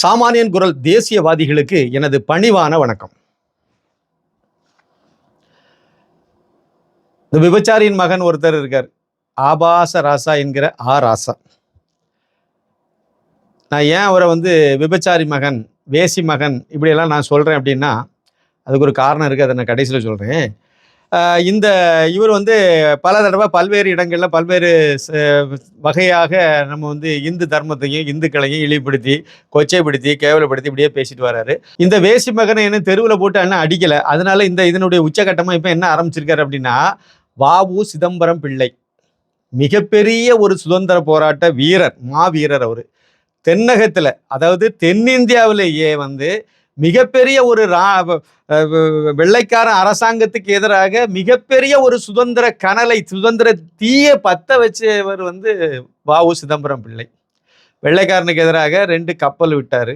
சாமானியன் குரல் தேசியவாதிகளுக்கு எனது பணிவான வணக்கம். இந்த விபச்சாரியின் மகன் ஒருத்தர் இருக்கார். ஆபாச ராசா என்கிற ஆ ராசா. நான் ஏன் அவரை வந்து விபச்சாரி மகன் வேசி மகன் இப்படியெல்லாம் நான் சொல்கிறேன் அப்படின்னா அதுக்கு ஒரு காரணம் இருக்குது அதை நான் கடைசியில் சொல்கிறேன் இந்த இவர் வந்து பல தடவை பல்வேறு இடங்களில் பல்வேறு வகையாக நம்ம வந்து இந்து தர்மத்தையும் இந்துக்களையும் இழிப்படுத்தி கொச்சைப்படுத்தி கேவலப்படுத்தி இப்படியே பேசிட்டு வராரு. இந்த வேசி மகனை என்ன தெருவில் போட்டு என்ன அடிக்கலை. அதனால இந்த இதனுடைய உச்சகட்டமாக இப்போ என்ன ஆரம்பிச்சிருக்காரு அப்படின்னா வாவு சிதம்பரம் பிள்ளை. மிகப்பெரிய ஒரு சுதந்திர போராட்ட வீரர் மாவீரர் அவர். தென்னகத்தில் அதாவது தென்னிந்தியாவிலேயே வந்து மிகப்பெரிய ஒரு ரா வெள்ளைக்கார அரசாங்கத்துக்கு எதிராக மிகப்பெரிய ஒரு சுதந்திர கனலை சுதந்திர தீய பத்த வச்சவர் வந்து வாவு சிதம்பரம் பிள்ளை. வெள்ளைக்காரனுக்கு எதிராக ரெண்டு கப்பல் விட்டார்.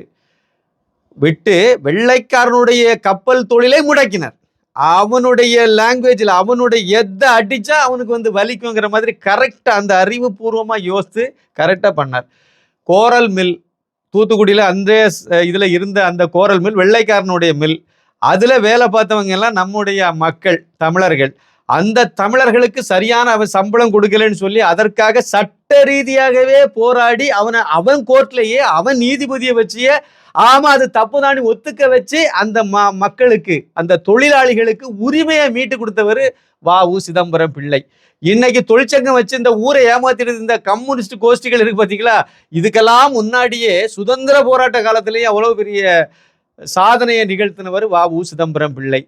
விட்டு வெள்ளைக்காரனுடைய கப்பல் தொழிலை முடக்கினார். அவனுடைய லாங்குவேஜில் அவனுடைய எதை அடித்தா அவனுக்கு வந்து வலிக்குங்கிற மாதிரி கரெக்டாக அந்த அறிவுபூர்வமாக யோசித்து கரெக்டாக பண்ணார். கோரல் மில் தூத்துக்குடியில் அந்த இதில் இருந்த அந்த கோரல் மில் வெள்ளைக்காரனுடைய மில் அதில் வேலை பார்த்தவங்க எல்லாம் நம்முடைய மக்கள் தமிழர்கள். அந்த தமிழர்களுக்கு சரியான அவன் சம்பளம் கொடுக்கலன்னு சொல்லி அதற்காக சட்ட ரீதியாகவே போராடி அவனை அவன் கோர்ட்லேயே அவன் நீதிபதியை வச்சியே ஆமாம் அது தப்பு தப்புதான்னு ஒத்துக்க வச்சு அந்த ம மக்களுக்கு அந்த தொழிலாளிகளுக்கு உரிமையை மீட்டு கொடுத்தவர் வா உ சிதம்பரம் பிள்ளை. இன்னைக்கு தொழிற்சங்கம் வச்சு இந்த ஊரை ஏமாத்திட்டு இந்த கம்யூனிஸ்ட் கோஷ்டிகள் இருக்கு பார்த்தீங்களா இதுக்கெல்லாம் முன்னாடியே சுதந்திர போராட்ட காலத்திலேயே அவ்வளவு பெரிய சாதனையை நிகழ்த்தினவர் வா உ சிதம்பரம் பிள்ளை.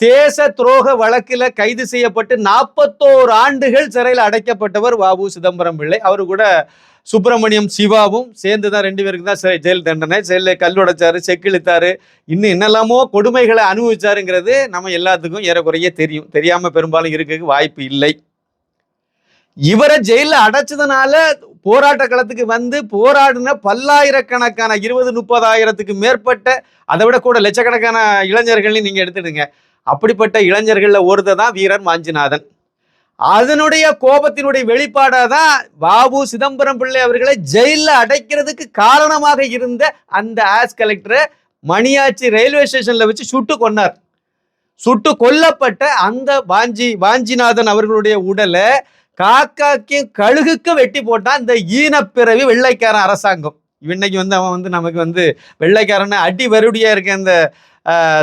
தேச துரோக வழக்கில் கைது செய்யப்பட்டு நாற்பத்தோரு ஆண்டுகள் சிறையில் அடைக்கப்பட்டவர் வாபு சிதம்பரம் பிள்ளை. அவரு கூட சுப்பிரமணியம் சிவாவும் சேர்ந்து தான் ரெண்டு பேருக்கு தான் சிறை- ஜெயில் தண்டனை. ஜெயிலில் கல் உடைச்சாரு செக்கிழுத்தாரு இன்னும் என்னெல்லாமோ கொடுமைகளை அனுபவிச்சாருங்கிறது நம்ம எல்லாத்துக்கும் ஏறக்குறைய தெரியும். தெரியாமல் பெரும்பாலும் இருக்க வாய்ப்பு இல்லை. இவரை ஜெயிலில் அடைச்சதுனால போராட்ட களத்துக்கு வந்து போராடின பல்லாயிரக்கணக்கான இருபது முப்பதாயிரத்துக்கு மேற்பட்ட அதை விட கூட லட்சக்கணக்கான இளைஞர்களையும் நீங்கள் எடுத்துடுங்க. அப்படிப்பட்ட இளைஞர்களில் ஒருத்தர் தான் வீரர் மாஞ்சிநாதன். அதனுடைய கோபத்தினுடைய வெளிப்பாடாக தான் பாபு சிதம்பரம் பிள்ளை அவர்களை ஜெயிலில் அடைக்கிறதுக்கு காரணமாக இருந்த அந்த ஆஸ் கலெக்டரை மணியாச்சி ரயில்வே ஸ்டேஷனில் வச்சு சுட்டு கொன்னார். சுட்டு கொல்லப்பட்ட அந்த வாஞ்சி வாஞ்சிநாதன் அவர்களுடைய உடலை காக்காக்கும் கழுகுக்கும் வெட்டி போட்டான் இந்த ஈனப்பிறவி வெள்ளைக்காரன் அரசாங்கம். இன்னைக்கு வந்து அவன் வந்து நமக்கு வந்து வெள்ளைக்காரன் அடி வருடியாக இருக்க இந்த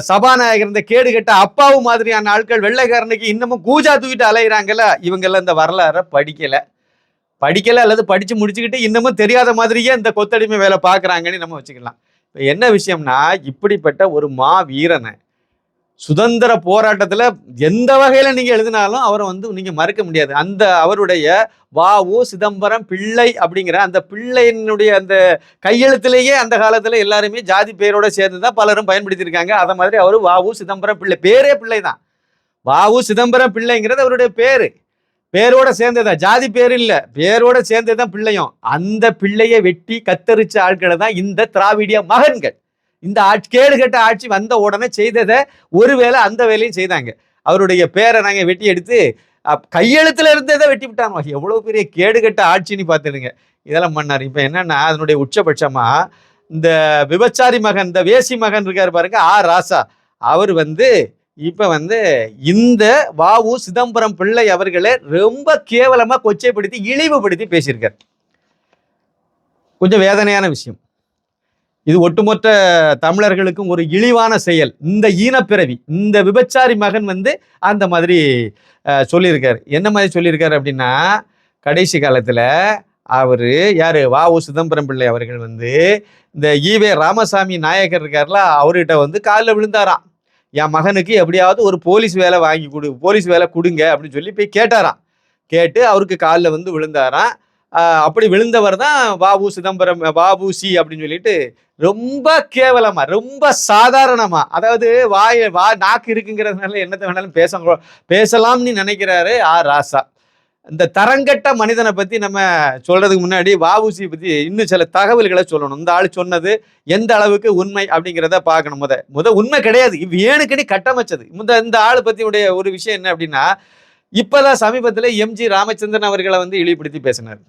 சபாநாயகர் இந்த கேடு கட்ட அப்பாவு மாதிரியான ஆட்கள் வெள்ளைக்காரனுக்கு இன்னமும் கூஜா தூக்கிட்டு அலையிறாங்கல்ல இவங்கெல்லாம் இந்த வரலாறை படிக்கலை. படிக்கலை அல்லது படித்து முடிச்சுக்கிட்டு இன்னமும் தெரியாத மாதிரியே இந்த கொத்தடிமை வேலை பார்க்கறாங்கன்னு நம்ம வச்சுக்கலாம். இப்போ என்ன விஷயம்னா இப்படிப்பட்ட ஒரு மா வீரனை சுதந்திர போராட்டத்தில் எந்த வகையில் நீங்கள் எழுதினாலும் அவரை வந்து நீங்கள் மறுக்க முடியாது. அந்த அவருடைய வாவு சிதம்பரம் பிள்ளை அப்படிங்கிற அந்த பிள்ளையினுடைய அந்த கையெழுத்திலேயே அந்த காலத்தில் எல்லாருமே ஜாதி பேரோட சேர்ந்து தான் பலரும் பயன்படுத்தியிருக்காங்க. அதை மாதிரி அவர் வாவு சிதம்பரம் பிள்ளை பேரே பிள்ளை தான் வாவு சிதம்பரம் பிள்ளைங்கிறது அவருடைய பேர். பேரோட சேர்ந்ததா ஜாதி பேர் இல்லை. பேரோட சேர்ந்ததுதான் பிள்ளையும். அந்த பிள்ளையை வெட்டி கத்தரிச்ச ஆட்களை தான் இந்த திராவிடிய மகன்கள். இந்த ஆட்சி கேடு கெட்ட ஆட்சி வந்த உடனே செய்ததை ஒருவேளை அந்த வேலையும் செய்தாங்க. அவருடைய பேரை நாங்கள் வெட்டி எடுத்து அப்- கையெழுத்துல இருந்ததை வெட்டி விட்டாங்க. எவ்வளோ பெரிய கேடு கெட்ட ஆட்சின்னு பார்த்துடுங்க. இதெல்லாம் பண்ணார். இப்போ என்னன்னா அதனுடைய உச்சபட்சமா இந்த விபச்சாரி மகன் இந்த வேசி மகன் இருக்கார் பாருங்க ஆ ராசா. அவர் வந்து இப்போ வந்து இந்த வாவு சிதம்பரம் பிள்ளை அவர்களை ரொம்ப கேவலமாக கொச்சைப்படுத்தி இழிவுபடுத்தி பேசியிருக்கார். கொஞ்சம் வேதனையான விஷயம். இது ஒட்டுமொத்த தமிழர்களுக்கும் ஒரு இழிவான செயல். இந்த ஈனப்பிறவி இந்த விபச்சாரி மகன் வந்து அந்த மாதிரி சொல்லியிருக்காரு. என்ன மாதிரி சொல்லியிருக்காரு அப்படின்னா கடைசி காலத்தில் அவர் யார்? வா. உ. சிதம்பரம் பிள்ளை அவர்கள் வந்து இந்த ஈவே ராமசாமி நாயக்கர் இருக்கார்ல அவர்கிட்ட வந்து காலில் விழுந்தாராம். என் மகனுக்கு எப்படியாவது ஒரு போலீஸ் வேலை வாங்கி கொடு போலீஸ் வேலை கொடுங்க அப்படின்னு சொல்லி போய் கேட்டாராம். கேட்டு அவருக்கு காலில் வந்து விழுந்தாராம். அப்படி விழுந்தவர் தான் வாவு சிதம்பரம் வாவு சி அப்படின்னு சொல்லிட்டு ரொம்ப கேவலமா ரொம்ப சாதாரணமா அதாவது வாய வா நாக்கு இருக்குங்கிறதுனால என்னத்தை வேணாலும் பேச பேசலாம்னு நினைக்கிறாரு ஆ ராசா. இந்த தரங்கட்ட மனிதனை பத்தி நம்ம சொல்றதுக்கு முன்னாடி வாவுசி பத்தி இன்னும் சில தகவல்களை சொல்லணும். இந்த ஆள் சொன்னது எந்த அளவுக்கு உண்மை அப்படிங்கிறத பார்க்கணும் முத. முத உண்மை கிடையாது. இவ் ஏனுக்கடி கட்டமைச்சது. முத இந்த ஆள் பத்தி உடைய ஒரு விஷயம் என்ன அப்படின்னா இப்பதான் சமீபத்துல எம்ஜி ராமச்சந்திரன் அவர்களை வந்து இழிவுபடுத்தி பேசினார்.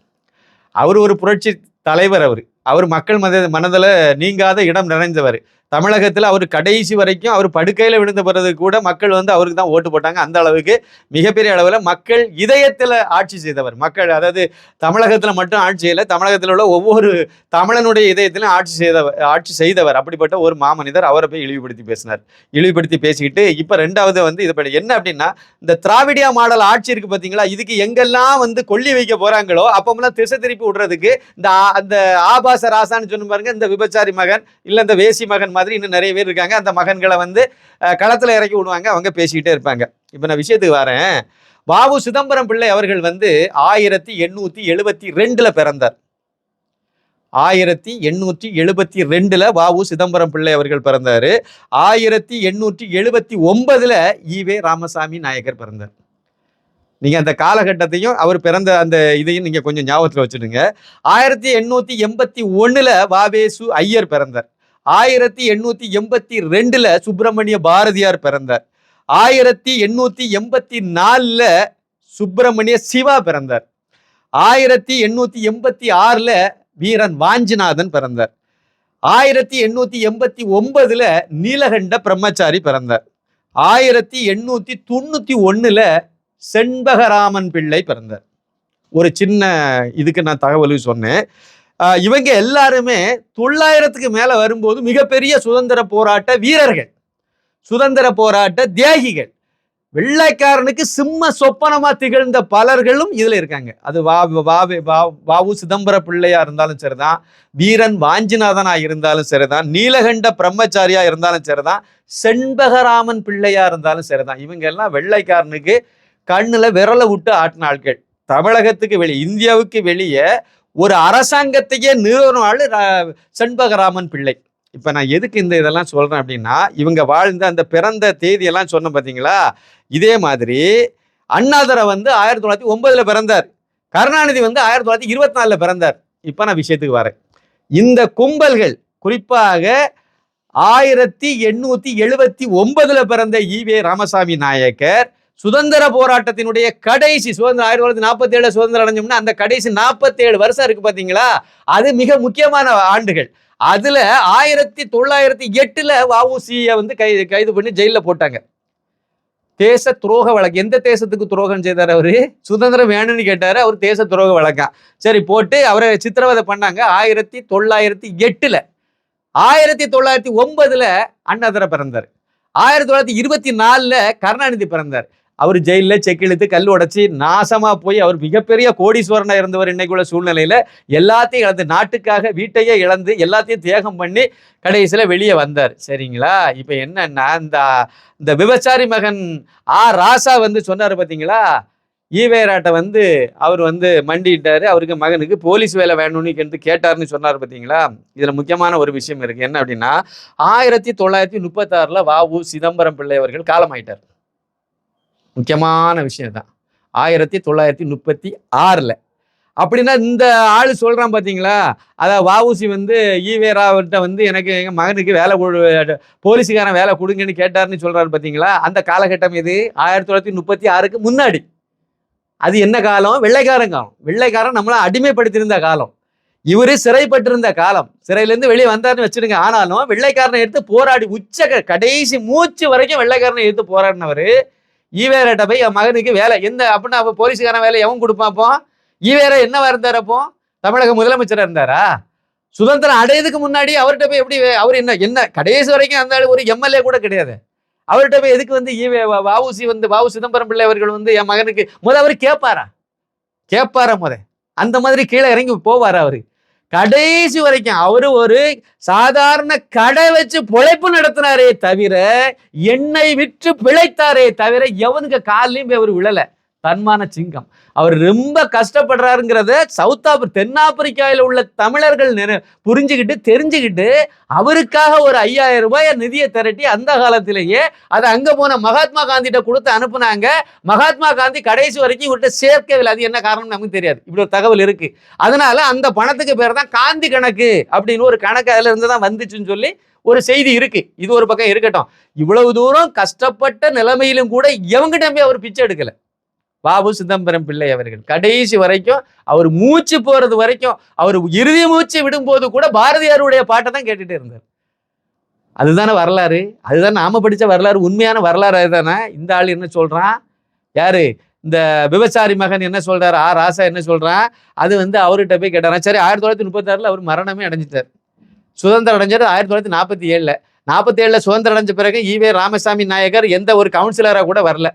அவர் ஒரு புரட்சி தலைவர் அவர். அவர் மக்கள் மத மனதில் நீங்காத இடம் நிறைந்தவர் தமிழகத்தில் அவர் கடைசி வரைக்கும் அவர் படுக்கையில் விழுந்த பிறகு கூட மக்கள் வந்து அவருக்கு தான் ஓட்டு போட்டாங்க. அந்த அளவுக்கு மிகப்பெரிய அளவில் மக்கள் இதயத்தில் ஆட்சி செய்தவர். மக்கள் அதாவது தமிழகத்தில் மட்டும் ஆட்சி செய்யலை தமிழகத்தில் உள்ள ஒவ்வொரு தமிழனுடைய இதயத்திலும் ஆட்சி செய்தவர் ஆட்சி செய்தவர். அப்படிப்பட்ட ஒரு மாமனிதர் அவரை போய் இழிவுபடுத்தி பேசினார். இழிவுபடுத்தி பேசிக்கிட்டு இப்போ ரெண்டாவது வந்து இது பண்ணி என்ன அப்படின்னா இந்த திராவிடியா மாடல் ஆட்சி இருக்கு பார்த்தீங்களா இதுக்கு எங்கெல்லாம் வந்து கொல்லி வைக்க போகிறாங்களோ அப்போமெல்லாம் திசை திருப்பி விடுறதுக்கு இந்த அந்த ஆபாச ராசான்னு சொன்ன பாருங்க இந்த விபச்சாரி மகன் இல்லை இந்த வேசி மகன் மாதிரி இன்னும் நிறைய பேர் இருக்காங்க. அந்த மகன்களை வந்து களத்தில் இறக்கி விடுவாங்க. அவங்க பேசிக்கிட்டே இருப்பாங்க. இப்போ நான் விஷயத்துக்கு வரேன். பாபு சிதம்பரம் பிள்ளை அவர்கள் வந்து ஆயிரத்தி எண்ணூற்றி எழுபத்தி ரெண்டில் பிறந்தார். ஆயிரத்தி எண்ணூற்றி எழுபத்தி ரெண்டில் வாவு சிதம்பரம் பிள்ளை அவர்கள் பிறந்தாரு. ஆயிரத்தி எண்ணூற்றி எழுபத்தி ஒன்பதில் ஈவே ராமசாமி நாயக்கர் பிறந்தார். நீங்கள் அந்த காலகட்டத்தையும் அவர் பிறந்த அந்த இதையும் நீங்கள் கொஞ்சம் ஞாபகத்தில் வச்சுடுங்க. ஆயிரத்தி எண்ணூற்றி எண்பத்தி ஒன்றில் வாவேசு ஐயர் பிறந்தார். ஆயிரத்தி எண்ணூத்தி எண்பத்தி ரெண்டுல சுப்பிரமணிய பாரதியார் பிறந்தார். ஆயிரத்தி எண்ணூத்தி எண்பத்தி நாலுல சுப்பிரமணிய சிவா பிறந்தார். ஆயிரத்தி எண்ணூத்தி எண்பத்தி ஆறுல வீரன் வாஞ்சிநாதன் பிறந்தார். ஆயிரத்தி எண்ணூத்தி எண்பத்தி ஒன்பதுல நீலகண்ட பிரம்மச்சாரி பிறந்தார். ஆயிரத்தி எண்ணூத்தி தொண்ணூத்தி ஒண்ணுல செண்பகராமன் பிள்ளை பிறந்தார். ஒரு சின்ன இதுக்கு நான் தகவல் சொன்னேன். இவங்க எல்லாருமே தொள்ளாயிரத்துக்கு மேல வரும்போது மிகப்பெரிய சுதந்திர போராட்ட வீரர்கள். சுதந்திர போராட்ட தியாகிகள். வெள்ளைக்காரனுக்கு சிம்ம சொப்பனமா திகழ்ந்த பலர்களும் இதுல இருக்காங்க. அது வா வாவே வா- வாவு சிதம்பர பிள்ளையா இருந்தாலும் சரிதான். வீரன் வாஞ்சிநாதனா இருந்தாலும் சரிதான். நீலகண்ட பிரம்மச்சாரியா இருந்தாலும் சரிதான். செண்பகராமன் பிள்ளையா இருந்தாலும் சரிதான். இவங்க எல்லாம் வெள்ளைக்காரனுக்கு கண்ணுல விரலை விட்டு ஆட்டின ஆட்கள். தமிழகத்துக்கு வெளியே இந்தியாவுக்கு வெளியே ஒரு அரசாங்கத்தையே நிறுவன ஆளு ரா- செண்பகராமன் பிள்ளை. இப்ப நான் எதுக்கு இந்த இதெல்லாம் சொல்றேன் அப்படின்னா இவங்க வாழ்ந்த அந்த பிறந்த தேதியெல்லாம் சொன்னோம் பாத்தீங்களா? இதே மாதிரி அண்ணாதரை வந்து ஆயிரத்தி தொள்ளாயிரத்தி ஒன்பதுல பிறந்தார். கருணாநிதி வந்து ஆயிரத்தி தொள்ளாயிரத்தி இருபத்தி நாலுல பிறந்தார். இப்ப நான் விஷயத்துக்கு வரேன். இந்த கும்பல்கள் குறிப்பாக ஆயிரத்தி எண்ணூத்தி எழுபத்தி ஒன்பதுல பிறந்த ஈவே ராமசாமி நாயக்கர் சுதந்திர போராட்டத்தினுடைய கடைசி சுதந்திரம் ஆயிரத்தி தொள்ளாயிரத்தி நாற்பத்தி ஏழு சுதந்திரம் அடைஞ்சோம்னா அந்த கடைசி நாற்பத்தேழு வருஷம் இருக்கு பார்த்தீங்களா அது மிக முக்கியமான ஆண்டுகள். அதுல ஆயிரத்தி தொள்ளாயிரத்தி எட்டுல வஉசியை வந்து கை கைது பண்ணி ஜெயில போட்டாங்க. தேச துரோக வழக்கு. எந்த தேசத்துக்கு துரோகம் செய்தார் அவரு? சுதந்திரம் வேணும்னு கேட்டாரு. அவர் தேச துரோக வழக்கம் சரி போட்டு அவரை சித்திரவதை பண்ணாங்க. ஆயிரத்தி தொள்ளாயிரத்தி எட்டுல. ஆயிரத்தி தொள்ளாயிரத்தி ஒன்பதுல அண்ணாதர பிறந்தார். ஆயிரத்தி தொள்ளாயிரத்தி இருபத்தி நாலுல கருணாநிதி பிறந்தார். அவர் ஜெயிலில் செக் இழுத்து கல் உடைச்சி நாசமாக போய் அவர் மிகப்பெரிய கோடீஸ்வரனாக இருந்தவர் இன்னைக்குள்ள சூழ்நிலையில் எல்லாத்தையும் இழந்து நாட்டுக்காக வீட்டையே இழந்து எல்லாத்தையும் தியாகம் பண்ணி கடைசியில் வெளியே வந்தார். சரிங்களா? இப்போ என்னன்னா இந்த இந்த விபச்சாரி மகன் ஆ ராசா வந்து சொன்னார் பார்த்தீங்களா ஈவேராட்டை வந்து அவர் வந்து மண்டிட்டாரு அவருக்கு மகனுக்கு போலீஸ் வேலை வேணும்னு கேட்டு கேட்டாருன்னு சொன்னார் பார்த்தீங்களா இதில் முக்கியமான ஒரு விஷயம் இருக்குது என்ன அப்படின்னா ஆயிரத்தி தொள்ளாயிரத்தி முப்பத்தாறில் வ உ சிதம்பரம் பிள்ளை அவர்கள் காலமாயிட்டார். முக்கியமான விஷயம் தான் ஆயிரத்தி தொள்ளாயிரத்தி முப்பத்தி ஆறில். அப்படின்னா இந்த ஆள் சொல்கிறான் பார்த்தீங்களா அதான் வாவுசி வந்து ஈவேராவர்கிட்ட வந்து எனக்கு எங்கள் மகனுக்கு வேலை கொடு போலீஸுக்காரன் வேலை கொடுங்கன்னு கேட்டாருன்னு சொல்கிறாரு பார்த்தீங்களா அந்த காலகட்டம் இது. ஆயிரத்தி தொள்ளாயிரத்தி முப்பத்தி ஆறுக்கு முன்னாடி. அது என்ன காலம்? வெள்ளைக்காரன் காலம். வெள்ளைக்காரன் நம்மளை அடிமைப்படுத்தியிருந்த காலம். இவரு சிறைப்பட்டிருந்த காலம். சிறையிலேருந்து வெளியே வந்தார்னு வச்சுருங்க ஆனாலும் வெள்ளைக்காரனை எடுத்து போராடி உச்ச கடைசி மூச்சு வரைக்கும் வெள்ளைக்காரனை எடுத்து போராடினவர் ஈவேரட்ட போய் என் மகனுக்கு வேலை. எந்த அப்படின்னா அப்போ போலீஸுக்காரன் வேலை எவன் கொடுப்பான் அப்போ? ஈவேரா என்னவா இருந்தார் அப்போ? தமிழக முதலமைச்சராக இருந்தாரா? சுதந்திரம் அடையதுக்கு முன்னாடி அவர்கிட்ட போய் எப்படி அவர் என்ன என்ன கடைசி வரைக்கும் அந்த ஒரு எம்எல்ஏ கூட கிடையாது. அவர்கிட்ட போய் எதுக்கு வந்து ஈவே வாவுசி வந்து வாவு சிதம்பரம் பிள்ளை அவர்கள் வந்து என் மகனுக்கு முத அவர் கேட்பாரா கேட்பாரா முத அந்த மாதிரி கீழே இறங்கி போவாரா அவரு? கடைசி வரைக்கும் அவரு ஒரு சாதாரண கடை வச்சு பொழைப்பு நடத்தினாரே தவிர எண்ணெய் விற்று பிழைத்தாரே தவிர எவனுக்கு காலையும் போய் அவர் விழலை. தன்மான சிங்கம். அவர் ரொம்ப கஷ்டப்படுறாருங்கிறத சவுத் ஆப்பிரி தென்னாப்பிரிக்காவில் உள்ள தமிழர்கள் நினை- புரிஞ்சுக்கிட்டு தெரிஞ்சுக்கிட்டு அவருக்காக ஒரு ஐயாயிரம் ரூபாய் நிதியை திரட்டி அந்த காலத்திலேயே அதை அங்கே போன மகாத்மா காந்திகிட்ட கொடுத்து அனுப்புனாங்க. மகாத்மா காந்தி கடைசி வரைக்கும் இவர்கிட்ட சேர்க்கவில்லை. அது என்ன காரணம் நமக்கு தெரியாது. இப்படி ஒரு தகவல் இருக்கு. அதனால அந்த பணத்துக்கு பேர் தான் காந்தி கணக்கு அப்படின்னு ஒரு கணக்கு அதில் இருந்து தான் வந்துச்சுன்னு சொல்லி ஒரு செய்தி இருக்கு. இது ஒரு பக்கம் இருக்கட்டும். இவ்வளவு தூரம் கஷ்டப்பட்ட நிலைமையிலும் கூட எவங்கிட்ட போய் அவர் பிச்சை எடுக்கல. பாபு சிதம்பரம் பிள்ளை அவர்கள். கடைசி வரைக்கும் அவர் மூச்சு போறது வரைக்கும் அவர் இறுதி மூச்சு விடும்போது கூட பாரதியாருடைய பாட்டை தான் கேட்டுட்டே இருந்தார். அதுதானே வரலாறு? அதுதான் நாம படித்த வரலாறு உண்மையான வரலாறு அதுதானே? இந்த ஆள் என்ன சொல்றான்? யாரு? இந்த விபச்சாரி மகன் என்ன சொல்றாரு? ஆ ராசா என்ன சொல்றான்? அது வந்து அவர்கிட்ட போய் கேட்டாராம். சரி ஆயிரத்தி தொள்ளாயிரத்தி முப்பத்தாறுல அவர் மரணமே அடைஞ்சிட்டார். சுதந்திரம் அடைஞ்சது ஆயிரத்தி தொள்ளாயிரத்தி நாற்பத்தி ஏழுல. நாற்பத்தி ஏழுல சுதந்திரம் அடைஞ்ச பிறகு ஈவே ராமசாமி நாயகர் எந்த ஒரு கவுன்சிலராக கூட வரல.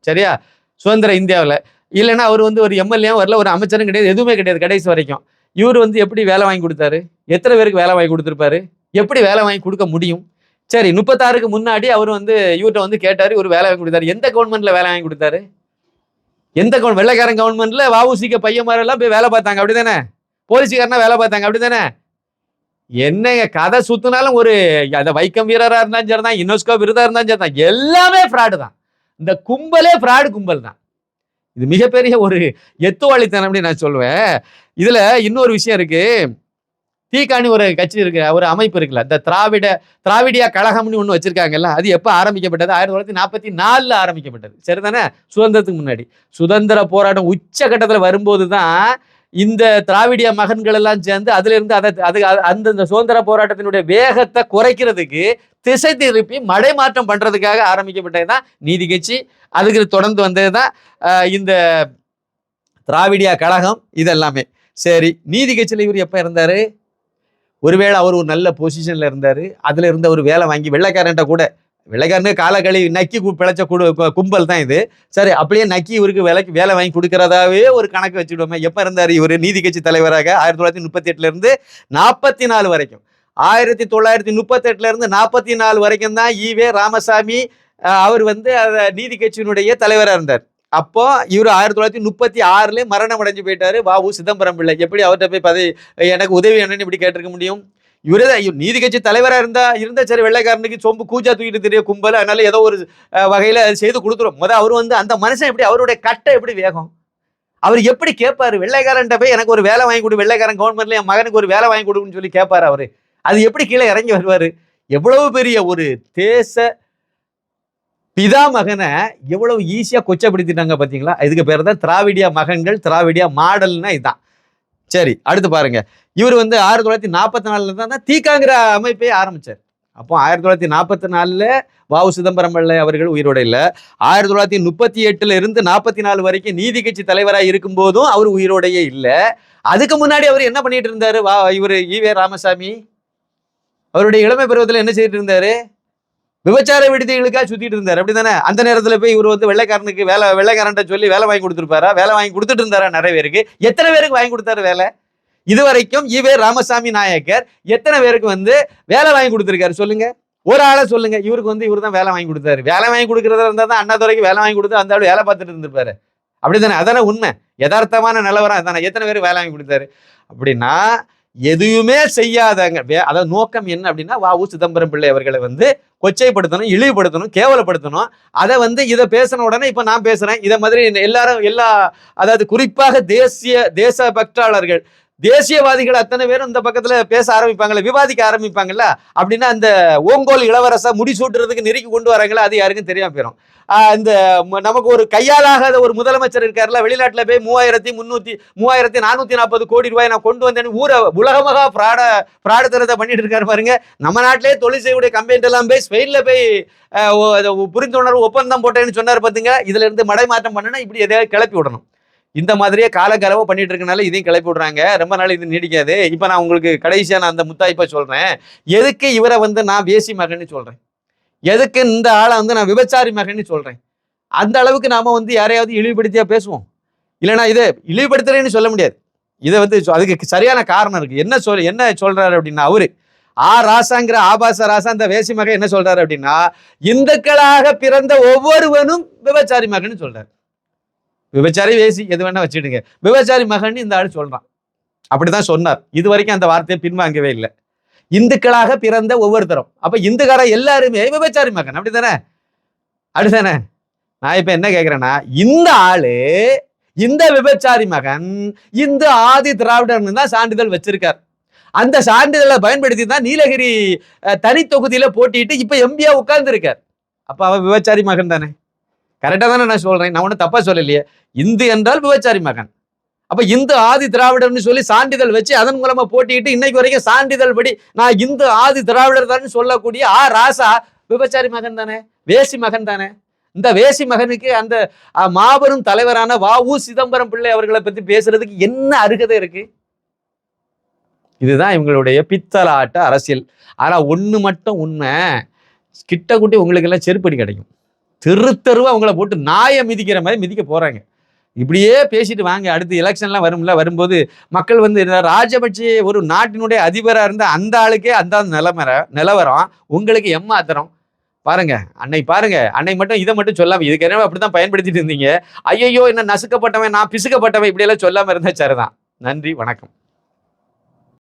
சரியா? சுதந்திர இந்தியாவில். இல்லைன்னா அவர் வந்து ஒரு எம்எல்ஏவும் வரல ஒரு அமைச்சரும் கிடையாது எதுவுமே கிடையாது கடைசி வரைக்கும். இவர் வந்து எப்படி வேலை வாங்கி கொடுத்தாரு? எத்தனை பேருக்கு வேலை வாங்கி கொடுத்துருப்பாரு? எப்படி வேலை வாங்கி கொடுக்க முடியும்? சரி முப்பத்தாறுக்கு முன்னாடி அவர் வந்து இவர்கிட்ட வந்து கேட்டார் இவர் வேலை வாங்கி கொடுத்தாரு. எந்த கவர்மெண்ட்ல வேலை வாங்கி கொடுத்தாரு? எந்த கவர்மெண்ட் வெள்ளைக்காரன் கவர்மெண்ட்ல வவுசிக்க பையன் மாதிரி எல்லாம் போய் வேலை பார்த்தாங்க அப்படிதானே? போலீஸ்காரனா வேலை பார்த்தாங்க அப்படிதானே? என்னங்க கதை சுத்தினாலும் ஒரு அந்த வைக்கம் வீரரா இருந்தாலும் சரிதான் யுனெஸ்கோ விருதா இருந்தாலும் சரிதான். எல்லாமே ஃப்ராடு தான். இந்த கும்பலே ஃப்ராடு கும்பல் தான். இது மிகப்பெரிய ஒரு எத்துவாளித்தனம் அப்படின்னு நான் சொல்லுவேன் இதுல இன்னொரு விஷயம் இருக்கு. தீக்காணி ஒரு கட்சி இருக்கு ஒரு அமைப்பு இருக்குல்ல இந்த திராவிட திராவிடியா கழகம்னு ஒன்று வச்சிருக்காங்கல்ல அது எப்போ ஆரம்பிக்கப்பட்டது? ஆயிரத்தி தொள்ளாயிரத்தி நாற்பத்தி நாலில் ஆரம்பிக்கப்பட்டது. சரிதானே? சுதந்திரத்துக்கு முன்னாடி. சுதந்திர போராட்டம் உச்சகட்டத்தில் வரும்போது தான் இந்த திராவிடிய மகன்கள் எல்லாம் சேர்ந்து அதுல இருந்து அதை அது அந்த இந்த சுதந்திர போராட்டத்தினுடைய வேகத்தை குறைக்கிறதுக்கு திசை திருப்பி மடை மாற்றம் பண்றதுக்காக ஆரம்பிக்கப்பட்டது தான் நீதி கட்சி. அதுக்கு தொடர்ந்து வந்தது தான் இந்த திராவிடியா கழகம் இதெல்லாமே. சரி நீதி கட்சியில் இவர் எப்போ இருந்தார்? ஒருவேளை அவர் ஒரு நல்ல பொசிஷனில் இருந்தார். அதில் இருந்த அவர் வேலை வாங்கி வெள்ளைக்காரன்ட்ட கூட வெள்ளைக்காரனு காலக்களி நக்கி பிழைச்ச குடு கு- கும்பல் தான் இது. சரி அப்படியே நக்கி இவருக்கு விலைக்கு வேலை வாங்கி கொடுக்கறதாவே ஒரு கணக்கு வச்சுடுவோமே எப்போ இருந்தார் இவர்? நீதி கட்சி தலைவராக ஆயிரத்தி தொள்ளாயிரத்தி முப்பத்தி எட்டுலேருந்து நாற்பத்தி நாலு வரைக்கும். ஆயிரத்தி தொள்ளாயிரத்தி முப்பத்தெட்டுலேருந்து நாற்பத்தி நாலு வரைக்கும் தான் ஈவே ராமசாமி அவர் வந்து நீதி கட்சியினுடைய தலைவராக இருந்தார். அப்போ இவர் ஆயிரத்தி தொள்ளாயிரத்தி முப்பத்தி ஆறுலேயே மரணம் அடைஞ்சு போயிட்டாரு. வாவு சிதம்பரம் பிள்ளை. எப்படி அவர்கிட்ட போய் பதவி எனக்கு உதவி என்னன்னு இப்படி கேட்டிருக்க முடியும்? இவரே தான் ஐயோ நீதி கட்சி இருந்தால் இருந்தா இருந்தா சரி வெள்ளைக்காரனுக்கு சொம்பு கூஜா தூக்கிட்டு தெரிய கும்பல் அதனால ஏதோ ஒரு வகையில் அது செய்து கொடுத்துரும். முத அவர் வந்து அந்த மனுஷன் எப்படி அவருடைய கட்டை எப்படி வேகம்? அவர் எப்படி கேட்பாரு? வெள்ளைக்காரன்ட்ட போய் எனக்கு ஒரு வேலை வாங்கி கொடு வெள்ளைக்காரன் கவர்மெண்ட்ல என் மகனுக்கு ஒரு வேலை வாங்கி கொடுன்னு சொல்லி கேட்பாரு அவரு. அது எப்படி கீழே இறங்கி வருவாரு? எவ்வளவு பெரிய ஒரு தேச பிதா மகனை எவ்வளவு ஈஸியாக கொச்சப்படுத்திட்டாங்க பார்த்தீங்களா இதுக்கு பேர் தான் திராவிடியா மகன்கள் திராவிடியா மாடல்னா இதுதான் சரி அடுத்து பாருங்க. இவர் வந்து ஆயிரத்தி தொள்ளாயிரத்தி நாற்பத்தி நாலுல தான் தான் தீக்காங்கிற அமைப்பை ஆரம்பிச்சார். அப்போ ஆயிரத்தி தொள்ளாயிரத்தி நாற்பத்தி நாலுல வாவு சிதம்பரம் பிள்ளை அவர்கள் உயிரோட இல்லை. ஆயிரத்தி தொள்ளாயிரத்தி முப்பத்தி எட்டுல இருந்து நாற்பத்தி நாலு வரைக்கும் நீதி கட்சி தலைவராக இருக்கும் போதும் அவர் உயிரோடையே இல்லை. அதுக்கு முன்னாடி அவர் என்ன பண்ணிட்டு இருந்தாரு? வா இவர் ஈவே ராமசாமி அவருடைய இளமை பருவத்தில் என்ன செய்துட்டு இருந்தாரு? விபச்சார விடுதிகளுக்காக சுத்திட்டு இருந்தார். அப்படிதானே அந்த நேரத்துல போய் இவர் வந்து வெள்ளைக்காரனுக்கு வேலை வெள்ளைக்காரன்ட்ட சொல்லி வேலை வாங்கி கொடுத்துருப்பாரா? வேலை வாங்கி கொடுத்துட்டு இருந்தாரா நிறைய பேருக்கு? எத்தனை பேருக்கு வாங்கி கொடுத்தாரு வேலை? இதுவரைக்கும் இவே ராமசாமி நாயக்கர் எத்தனை பேருக்கு வந்து வேலை வாங்கி கொடுத்துருக்காரு சொல்லுங்க. ஒரு ஆளை சொல்லுங்க. இவருக்கு வந்து இவர் தான் வேலை வாங்கி கொடுத்தாரு. வேலை வாங்கி கொடுக்கறதா இருந்தா தான் அண்ணாதுரைக்கு வேலை வாங்கி கொடுத்து அந்த ஆள் வேலை பார்த்துட்டு இருந்திருப்பாரு. அப்படிதானே அதானே உண்மை. யதார்த்தமான நிலவரம் அதானே. எத்தனை பேருக்கு வேலை வாங்கி கொடுத்தாரு? அப்படின்னா எதுவுமே செய்யாதங்க. அதாவது நோக்கம் என்ன அப்படின்னா வாவு சிதம்பரம் பிள்ளை அவர்களை வந்து கொச்சைப்படுத்தணும் இழிவுபடுத்தணும் கேவலப்படுத்தணும். அதை வந்து இதை பேசின உடனே இப்போ நான் பேசுறேன். இதை மாதிரி எல்லாரும் எல்லா அதாவது குறிப்பாக தேசிய தேச பக்தாளர்கள் தேசியவாதிகள் அத்தனை பேரும் இந்த பக்கத்துல பேச ஆரம்பிப்பாங்கல்ல விவாதிக்க ஆரம்பிப்பாங்கல்ல அப்படின்னா அந்த ஓங்கோல் இளவரச முடிசூட்டுறதுக்கு நெருக்கி கொண்டு வராங்களா அது யாருக்கும் தெரியாம போயிடும் இந்த நமக்கு ஒரு கையாலாகாத ஒரு முதலமைச்சர் இருக்காருல வெளிநாட்டுல போய் மூவாயிரத்தி முன்னூத்தி மூவாயிரத்தி நானூத்தி நாற்பது கோடி ரூபாய் நான் கொண்டு வந்தேன்னு ஊரை உலகமாக பிராட பிராடத்தனத்தை பண்ணிட்டு இருக்காரு பாருங்க. நம்ம நாட்டிலே தொழில் செய்யக்கூடிய கம்பெனி எல்லாம் போய் ஸ்பெயின்ல போய் புரிந்துணர்வு ஒப்பந்தம் போட்டேன்னு சொன்னார் பார்த்துங்க இதுல இருந்து மடைமாற்றம் பண்ணுன்னா இப்படி எதையாவது கிளப்பி விடணும். இந்த மாதிரியே காலக்கரவை பண்ணிட்டு இருக்கனால இதையும் கிளப்பி விடுறாங்க. ரொம்ப நாள் இது நீடிக்காது. இப்போ நான் உங்களுக்கு கடைசியாக நான் அந்த முத்தாய்ப்பா சொல்கிறேன் எதுக்கு இவரை வந்து நான் வேசி மகன்னு சொல்கிறேன் எதுக்கு இந்த ஆளை வந்து நான் விபச்சாரி மகன்னு சொல்கிறேன் அந்த அளவுக்கு நாம் வந்து யாரையாவது இழிவுபடுத்தியா பேசுவோம்? இல்லைன்னா இது இழிவுபடுத்துறேன்னு சொல்ல முடியாது. இதை வந்து அதுக்கு சரியான காரணம் இருக்கு. என்ன சொல் என்ன சொல்றாரு அப்படின்னா அவரு? ஆ ராசாங்கிற ஆபாச ராசா அந்த வேசி மகன் என்ன சொல்றாரு அப்படின்னா இந்துக்களாக பிறந்த ஒவ்வொருவனும் விபச்சாரி மகன்னு சொல்றாரு. விபச்சாரி வேசி எது வேணா வச்சுடுங்க விபச்சாரி மகன் இந்த ஆள் சொல்றான். அப்படிதான் சொன்னார். இது வரைக்கும் அந்த வார்த்தையை பின்வாங்கவே இல்லை. இந்துக்களாக பிறந்த ஒவ்வொருத்தரும். அப்ப இந்துக்கார எல்லாருமே விபச்சாரி மகன் அப்படித்தானே? அப்படிதானே நான் இப்ப என்ன கேக்குறேன்னா இந்த ஆளு இந்த விபச்சாரி மகன் இந்த ஆதி திராவிடர்னு தான் சான்றிதழ் வச்சிருக்கார். அந்த சான்றிதழை பயன்படுத்தி தான் நீலகிரி தனி தொகுதியில போட்டிட்டு இப்ப எம்பியா உட்கார்ந்து இருக்கார் அப்ப அவன் விபச்சாரி மகன் தானே? கரெக்டாக தானே நான் சொல்கிறேன் நான் ஒன்றும் தப்பாக சொல்லலையே. இந்து என்றால் விபச்சாரி மகன். அப்போ இந்து ஆதி திராவிடர்னு சொல்லி சான்றிதழ் வச்சு அதன் மூலமாக போட்டிட்டு இன்னைக்கு வரைக்கும் சான்றிதழ் படி நான் இந்து ஆதி திராவிடர் தான் சொல்லக்கூடிய ஆ ராசா விபச்சாரி மகன் தானே? வேசி மகன் தானே? இந்த வேசி மகனுக்கு அந்த மாபெரும் தலைவரான வ உ சிதம்பரம் பிள்ளை அவர்களை பற்றி பேசுறதுக்கு என்ன அருகதை இருக்கு? இதுதான் இவங்களுடைய பித்தலாட்ட அரசியல். ஆனால் ஒன்று மட்டும் உண்மை. கிட்ட கூட்டி உங்களுக்கு எல்லாம் செருப்படி கிடைக்கும். தெரு அவங்கள போட்டு நாயை மிதிக்கிற மாதிரி மிதிக்க போகிறாங்க இப்படியே பேசிட்டு வாங்க அடுத்து எலெக்ஷன்லாம் வரும்ல வரும்போது மக்கள் வந்து இந்த ராஜபக்சே ஒரு நாட்டினுடைய அதிபராக இருந்த அந்த ஆளுக்கே அந்த நிலமர நிலவரம். உங்களுக்கு எம்மாத்திரம் பாருங்க அன்னை பாருங்க அன்னை மட்டும் இதை மட்டும் சொல்லாமல் இதுக்கு என்ன அப்படிதான் பயன்படுத்திட்டு இருந்தீங்க. ஐயோ என்ன நசுக்கப்பட்டவன் நான் பிசுக்கப்பட்டவன் இப்படியெல்லாம் சொல்லாமல் இருந்தால் இருந்தா சரிதான். நன்றி வணக்கம்.